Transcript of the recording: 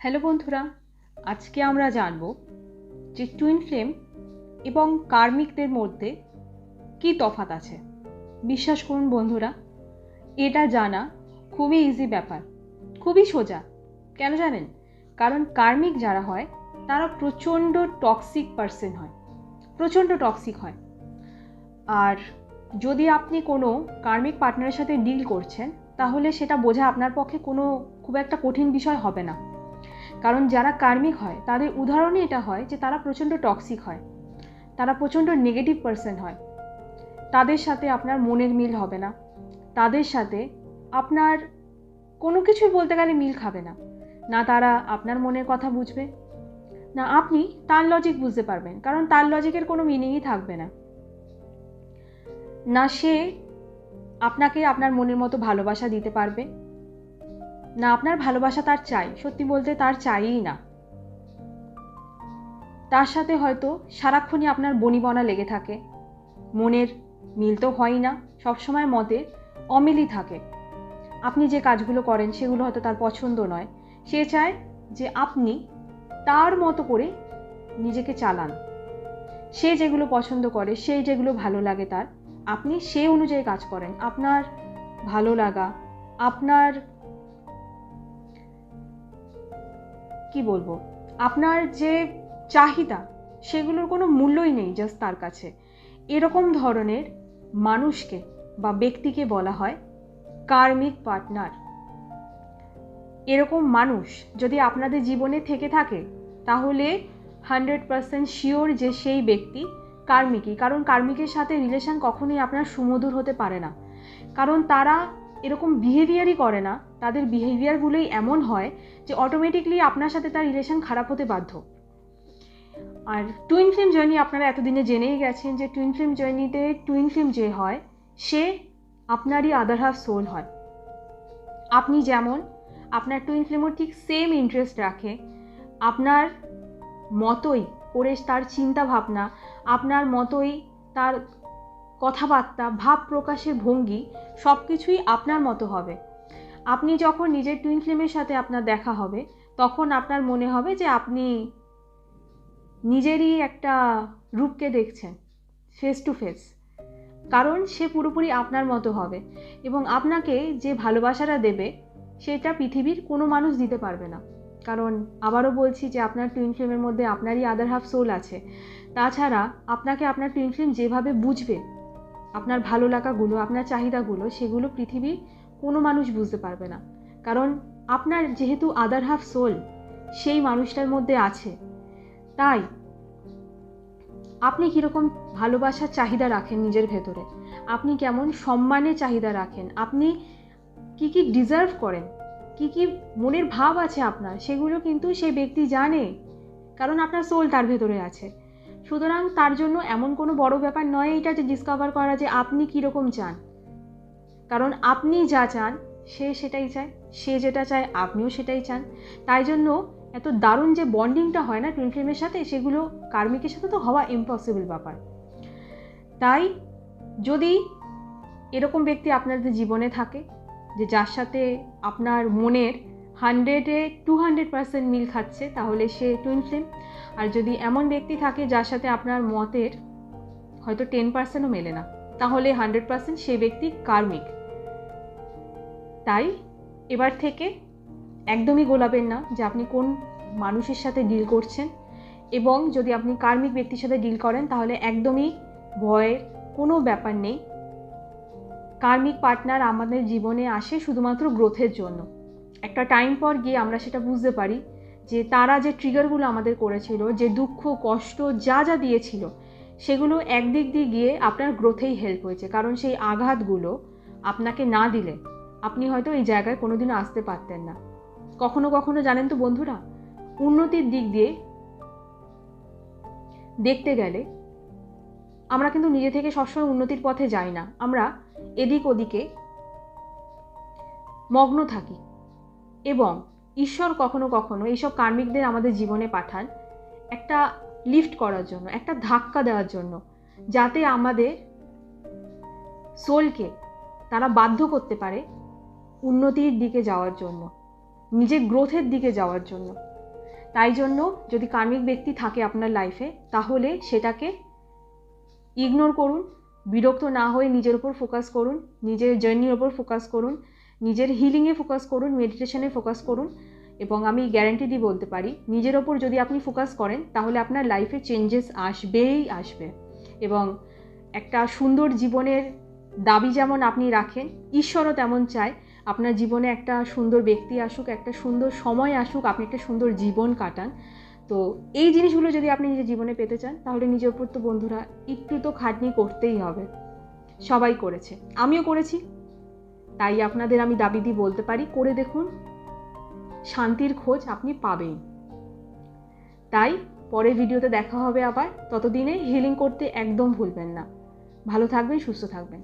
Hello বন্ধুরা, আজকে আমরা জানব যে টুইন ফ্লেম এবং কার্মিকদের মধ্যে কী তফাৎ আছে। বিশ্বাস করুন বন্ধুরা, এটা জানা খুবই ইজি ব্যাপার, খুবই সোজা। কেন জানেন? কারণ কার্মিক যারা হয়, তারা প্রচণ্ড টক্সিক পার্সন হয়, প্রচণ্ড টক্সিক হয়। আর যদি আপনি কোনো কার্মিক পার্টনারের সাথে ডিল করছেন, তাহলে সেটা বোঝা আপনার পক্ষে কোনো খুব একটা কঠিন বিষয় হবে না। কারণ যারা কার্মিক হয়, তাদের উদাহরণই এটা হয় যে তারা প্রচণ্ড টক্সিক হয়। তারা প্রচণ্ড নেগেটিভ পার্সন হয়। তাদের সাথে আপনার মনের মিল হবে না। তাদের সাথে আপনার কোনো কিছুই বলতে গেলে মিল খাবে না। না তারা আপনার মনের কথা বুঝবে, না আপনি তার লজিক বুঝতে পারবেন, কারণ তার লজিকের কোনো মিনিংই থাকবে না। না সে আপনাকে আপনার মনের মতো ভালোবাসা দিতে পারবে না আপনার ভালোবাসা তার চাই, সত্যি বলতে তার চাইই না। তার সাথে হয়তো সারাক্ষণই আপনার বনিবনা লেগে থাকে। মনের মিল তো হয় না, সবসময় মতের অমিলই থাকে। আপনি যে কাজগুলো করেন সেগুলো হয়তো তার পছন্দ নয়। সে চায় যে আপনি তার মতো করে নিজেকে চালান। সে যেগুলো পছন্দ করে, সেই যেগুলো ভালো লাগে তার, আপনি সেই অনুযায়ী কাজ করেন। আপনার ভালো লাগা, আপনার কি বলব? আপনার যে চাহিদা, সেগুলোর কোনো মূল্যই নেই জাস্ট তার কাছে। এরকম ধরনের মানুষকে বা ব্যক্তিকে বলা হয় কার্মিক পার্টনার। এরকম মানুষ যদি আপনাদের জীবনে থেকে থাকে, তাহলে হান্ড্রেড পারসেন্ট শিওর যে সেই ব্যক্তি কার্মিকই। কারণ কার্মিকের সাথে রিলেশন কখনোই আপনার সুমধুর হতে পারে না। কারণ তারা এরকম বিহেভিয়ারই করে না। তাদের বিহেভিয়ারগুলোই এমন হয় যে অটোমেটিকলি আপনার সাথে তার রিলেশন খারাপ হতে বাধ্য। আর টুইন ফিল্ম জার্নি আপনারা এতদিনে জেনেই গেছেন যে টুইন ফিল্ম জার্নিতে টুইন ফিল্ম যে হয়, সে আপনারই আদার হাফ সোল হয়। আপনি যেমন, আপনার টুইন ফিল্মও ঠিক সেম ইন্টারেস্ট রাখে। আপনার মতোই করে তার চিন্তা ভাবনা, আপনার মতোই তার কথাবার্তা, ভাব প্রকাশের ভঙ্গি সব কিছুই আপনার মতো হবে। আপনি যখন নিজের টুইন ফ্লেমের সাথে আপনার দেখা হবে, তখন আপনার মনে হবে যে আপনি নিজেরই একটা রূপকে দেখছেন ফেস টু ফেস কারণ সে পুরোপুরি আপনার মতো হবে এবং আপনাকে যে ভালোবাসাটা দেবে, সেটা পৃথিবীর কোনো মানুষ দিতে পারবে না। কারণ আবারও বলছি যে আপনার টুইন ফ্লেমের মধ্যে আপনারই আদার হাফ সোল আছে। তাছাড়া আপনাকে আপনার টুইন ফ্লেম যেভাবে বুঝবে আপনার ভালো লাগাগুলো, আপনার চাহিদাগুলো, সেগুলো পৃথিবী কোনো মানুষ বুঝতে পারবে না। কারণ আপনার যেহেতু আদার হাফ সোল সেই মানুষটার মধ্যে আছে। তাই আপনি কীরকম ভালোবাসার চাহিদা রাখেন নিজের ভেতরে? আপনি কেমন সম্মানের চাহিদা রাখেন? আপনি কি কি ডিজার্ভ করেন? কি কি মনের ভাব আছে আপনার? সেগুলো কিন্তু সেই ব্যক্তি জানে। কারণ আপনার সোল তার ভেতরে আছে। সুতরাং তার জন্য এমন কোনো বড় ব্যাপার নয় এটা যে ডিসকভার করা যে আপনি কীরকম চান। কারণ আপনি যা চান, সে সেটাই চায়, সে যেটা চায়, আপনিও সেটাই চান। তাই জন্য এত দারুণ যে বন্ডিংটা হয় না টুইন ফ্লেমের সাথে, সেগুলো কার্মিকের সাথে তো হওয়া ইম্পসিবল ব্যাপার। তাই যদি এরকম ব্যক্তি আপনাদের জীবনে থাকে, যে যার সাথে আপনার মনের হান্ড্রেডে টু হান্ড্রেড পার্সেন্ট মিল খাচ্ছে, তাহলে সে টুইন ফ্লেম আর যদি এমন ব্যক্তি থাকে যার সাথে আপনার মতের হয়তো টেন পার্সেন্টও মেলে না, তাহলে হান্ড্রেড পার্সেন্ট সে ব্যক্তি কার্মিক। তাই এবার থেকে একদমই গোলাবেন না যে আপনি কোন মানুষের সাথে ডিল করছেন এবং যদি আপনি কার্মিক ব্যক্তির সাথে ডিল করেন, তাহলে একদমই ভয়ের কোনো ব্যাপার নেই। কার্মিক পার্টনার আমাদের জীবনে আসে শুধুমাত্র গ্রোথের জন্য। একটা টাইম পর গিয়ে আমরা সেটা বুঝতে পারি যে তারা যে ট্রিগারগুলো আমাদের করেছিল, যে দুঃখ, কষ্ট যা যা দিয়েছিল, সেগুলো একদিক দিয়ে গিয়ে আপনার গ্রোথেই হেল্প হয়েছে। কারণ সেই আঘাতগুলো আপনাকে না দিলে আপনি হয়তো এই জায়গায় কোনোদিনও আসতে পারতেন না। কখনো কখনো জানেন তো বন্ধুরা, উন্নতির দিক দিয়ে দেখতে গেলে আমরা কিন্তু নিজে থেকে সবসময় উন্নতির পথে যাই না। আমরা এদিক ওদিকে মগ্ন থাকি। এবং ঈশ্বর কখনো কখনো এইসব কার্মিকদের আমাদের জীবনে পাঠান একটা লিফট করার জন্য, একটা ধাক্কা দেওয়ার জন্য, যাতে আমাদের সোলকে তারা বাধ্য করতে পারে উন্নতির দিকে যাওয়ার জন্য, নিজের গ্রোথের দিকে যাওয়ার জন্য। তাই জন্য যদি কার্মিক ব্যক্তি থাকে আপনার লাইফে তাহলে সেটাকে ইগনোর করুন, বিরক্ত না হয়ে নিজের উপর ফোকাস করুন, নিজের জার্নির ওপর ফোকাস করুন নিজের হিলিংয়ে ফোকাস করুন মেডিটেশনে ফোকাস করুন এবং আমি গ্যারান্টি দিয়ে বলতে পারি, নিজের ওপর যদি আপনি ফোকাস করেন, তাহলে আপনার লাইফে চেঞ্জেস আসবেই আসবে। এবং একটা সুন্দর জীবনের দাবি যেমন আপনি রাখেন, ঈশ্বরও তেমন চায়, আপনার জীবনে একটা সুন্দর ব্যক্তি আসুক, একটা সুন্দর সময় আসুক, আপনি একটা সুন্দর জীবন কাটান। তো এই জিনিসগুলো যদি আপনি নিজের জীবনে পেতে চান, তাহলে নিজের উপর তো বন্ধুরা, একটু তো খাটনি করতেই হবে। সবাই করেছে। আমিও করেছি। তাই আপনাদের আমি দাবি দিয়ে বলতে পারি, করে দেখুন। শান্তির খোঁজ আপনি পাবেন। তাই পরের ভিডিওতে দেখা হবে আবার। ততদিনে হিলিং করতে একদম ভুলবেন না। ভালো থাকবেন, সুস্থ থাকবেন।